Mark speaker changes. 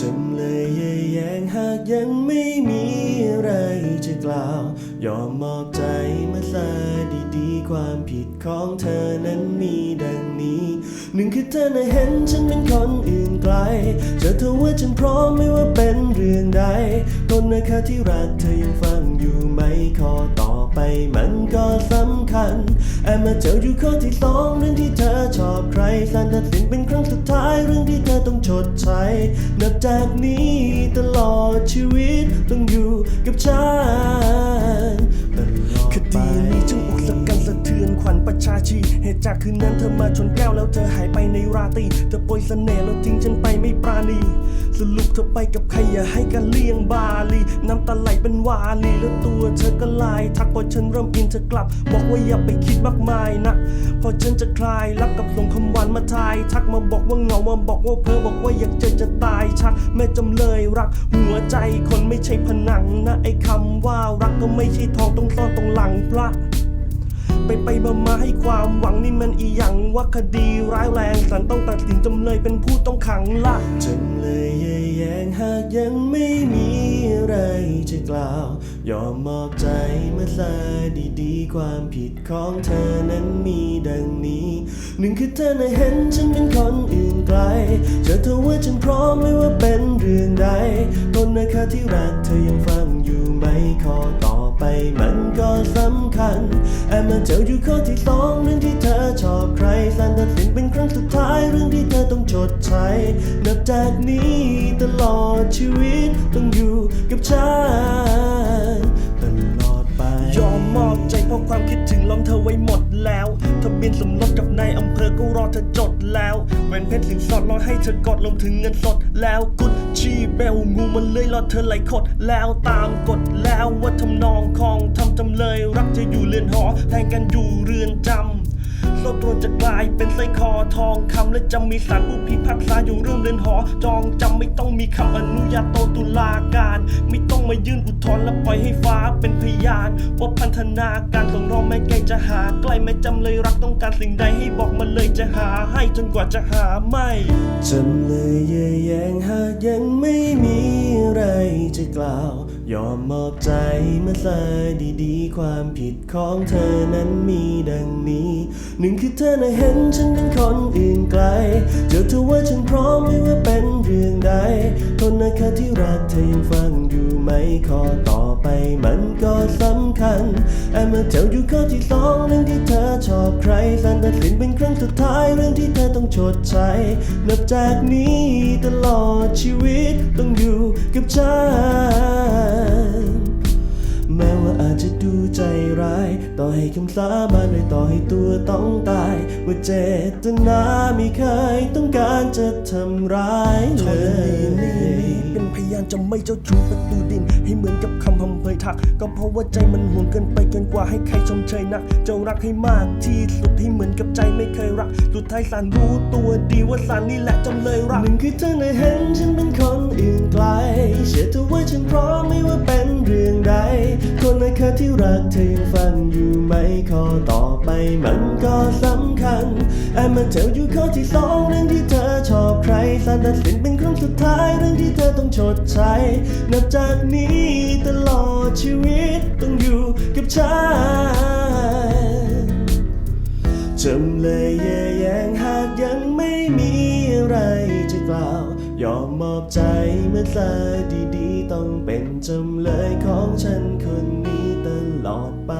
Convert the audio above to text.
Speaker 1: จำเลยแย่แยงหากยังไม่มีอะไรจะกล่าว ยอมมอบใจมาซะดีๆ ความผิดของเธอนั้นมีดังนี้ หนึ่งคือเธอน่ะเห็นฉันเป็นคนอื่นไกลเจอเธอว่าฉันพร้อมไม่ว่าเป็น นะคะที่รักเธอยังฟังอยู่ไหมข้อต่อไปมันก็สำคัญ แอบมาเจออยู่ข้อที่สองเรื่องที่เธอชอบใครสารตัดสินเป็นครั้งสุดท้ายเรื่องที่เธอต้องชดใช้ นับจากนี้ตลอดชีวิตต้องอยู่
Speaker 2: จากคืนนั้นเธอมาชนแก้วแล้วเธอหายไปในราตรีเธอโปรยเสน่ห์แล้วทิ้งฉันไปไม่ปราณี สรุปเธอไปกับใครอย่าให้กันเลี่ยงบาลี น้ำตาไหลเป็นวาลีแล้วตัวเธอก็ลาย ทักพอฉันเริ่มอินเธอกลับ บอกว่าอย่าไปคิดมากมายนะพอฉันจะคลายรักกับสงคำหวานมาทาย ทักมาบอกว่าเหงามาบอกว่าเพ้อบอกว่าอยากเจอจะตายชักแม่จำเลยรัก หัวใจคนไม่ใช่ผนังนะไอ้คำว่ารักก็ไม่ใช่ทองต้องซ่อนตรงหลังพระ ไปไปมามาให้ความหวังนี่มันอีหยังว่าคดีร้ายแรงศาลต้องตัดสินจำเลยเป็นผู้ต้องขังละ
Speaker 1: จำเลยแย่แยงหากยังไม่มีอะไรจะกล่าว ยอมมอบใจมาซะดีๆความผิดของเธอนั้นมีดังนี้หนึ่งคือเธอน่ะเห็นฉันเป็นคนอื่นไกลเจอเธอว่าฉันพร้อมไม่ว่าเป็นเรื่องใดต้นนะคะที่รักเธอยังฟังอยู่ไหมข้อต่อไปมัน คัญแอบมาเจออยู่ข้อที่สองเรื่องที่เธอชอบใครสารตัดสินเป็นครั้งสุดท้ายเรื่องที่เธอต้องชดใช้นับจากนี้ตลอดชีวิตต้องอยู่กับฉันตลอดไป
Speaker 2: ยอมมอบใจเพราะความคิดถึงล้อมเธอไว้หมดแล้วทะเบียนสมรสกับนายอำเภอก็รอเธอจดแล้วแหวนเพชรสินสอดรอให้เธอกอดรวมถึงเงินสดแล้วกุด ชีเบลงูมันเลยรอเธอไหลขดแล้วตามกฎแล้วว่าทำนองคองทำจำเลย รักจะอยู่เรือนหอแทนกันอยู่เรือนจำ โซ่ตรวจะกลายเป็นสร้อยคอทองคำและจะมีสารผู้พิพากษาอยู่ร่วมเรือนหอ จองจำไม่ต้องมีคำอนุญาโตตุลาการ ไม่ต้องมายื่นอุทธรณ์และปล่อยให้ฟ้าเป็นพยาน ว่าพันธนาการของเราไม่ไกลจะหาใกล้ไม่จำเลยรักต้องการสิ่งใดให้บอกมาเลยจะหาให้จนกว่าจะหาไม่
Speaker 1: จำเลยแย่แยงหากยังไม่มีอะไรจะกล่าว ยอมมอบใจมาซะดีๆ ความผิดของเธอนั้นมีดังนี้หนึ่งคือเธอน่ะเห็นฉันเป็นคนอื่นไกลเจอเธอว่าฉันพร้อมไม่ว่าเป็นเรื่องใดทนนะคะที่รักเธอยังฟังอยู่ไหมข้อต่อไปมันก็สำคัญแอบมาเจออยู่ข้อที่สองเรื่องที่เธอชอบใครสารตัดสินเป็นครั้งสุดท้ายเรื่องที่เธอต้องชดใช้ นับจากนี้ตลอดชีวิตต้องอยู่กับฉัน ร้าย ต่อให้คำสาบานด้วยต่อให้ตัวต้องตาย ว่าเจตนาไม่เคยต้องการจะทำร้าย
Speaker 2: ธ
Speaker 1: เล
Speaker 2: รณีนี่
Speaker 1: ย
Speaker 2: เป็นพยานจะไม่เจ้าชู้ประตูดิน ให้เหมือนกับคำพำเพยทัก ก็เพราะว่าใจมันห่วงเกินไปเกินกว่าให้ใครชมเชยนักเจ้ารักให้มากที่สุดให้เหมือนกับใจไม่เคยรัก สุดท้ายสารรู้ตัวดีว่าสารนี่แหละจำเลยรัก
Speaker 1: หนึ่งคือเธอน่ะเห็นฉันเป็นคนอื่นไกล เชื่อเธอว่าฉันพร้อมไม่ว่าเป็นเรื่องใด คนนั้นคือที่รักเธอยังฟังอยู่ไหมข้อต่อไปมันก็สำคัญแอบมาเจออยู่ข้อที่สองเรื่องที่เธอชอบใครสารตัดสินเป็นครั้งสุดท้ายเรื่องที่เธอต้องชดใช้ นับจากนี้ตลอดชีวิตต้องอยู่กับฉันจำเลยแย่แยงหากยังไม่มีอะไรจะกล่าว ยอมมอบใจเมื่อซะดีๆ ต้องเป็นจำเลยของฉันคน ลอดไป